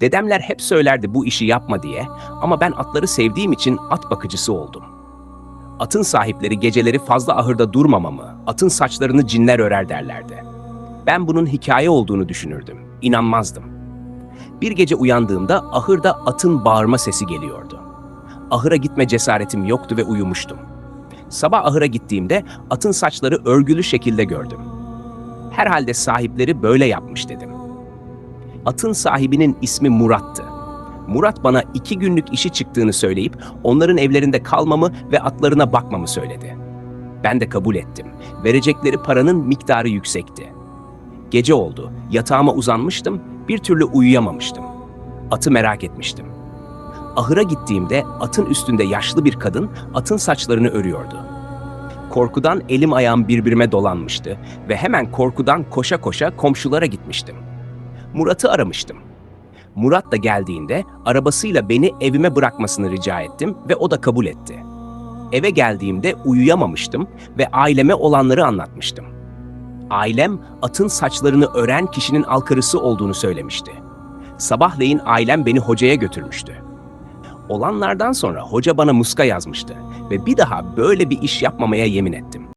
Dedemler hep söylerdi bu işi yapma diye ama ben atları sevdiğim için at bakıcısı oldum. Atın sahipleri geceleri fazla ahırda durmamamı, atın saçlarını cinler örer derlerdi. Ben bunun hikaye olduğunu düşünürdüm, inanmazdım. Bir gece uyandığımda ahırda atın bağırma sesi geliyordu. Ahıra gitme cesaretim yoktu ve uyumuştum. Sabah ahıra gittiğimde atın saçları örgülü şekilde gördüm. Herhalde sahipleri böyle yapmış dedim. Atın sahibinin ismi Murat'tı. Murat bana iki günlük işi çıktığını söyleyip onların evlerinde kalmamı ve atlarına bakmamı söyledi. Ben de kabul ettim. Verecekleri paranın miktarı yüksekti. Gece oldu. Yatağıma uzanmıştım, bir türlü uyuyamamıştım. Atı merak etmiştim. Ahıra gittiğimde atın üstünde yaşlı bir kadın atın saçlarını örüyordu. Korkudan elim ayağım birbirime dolanmıştı ve hemen korkudan koşa koşa komşulara gitmiştim. Murat'ı aramıştım. Murat da geldiğinde arabasıyla beni evime bırakmasını rica ettim ve o da kabul etti. Eve geldiğimde uyuyamamıştım ve aileme olanları anlatmıştım. Ailem atın saçlarını ören kişinin alkarısı olduğunu söylemişti. Sabahleyin ailem beni hocaya götürmüştü. Olanlardan sonra hoca bana muska yazmıştı ve bir daha böyle bir iş yapmamaya yemin ettim.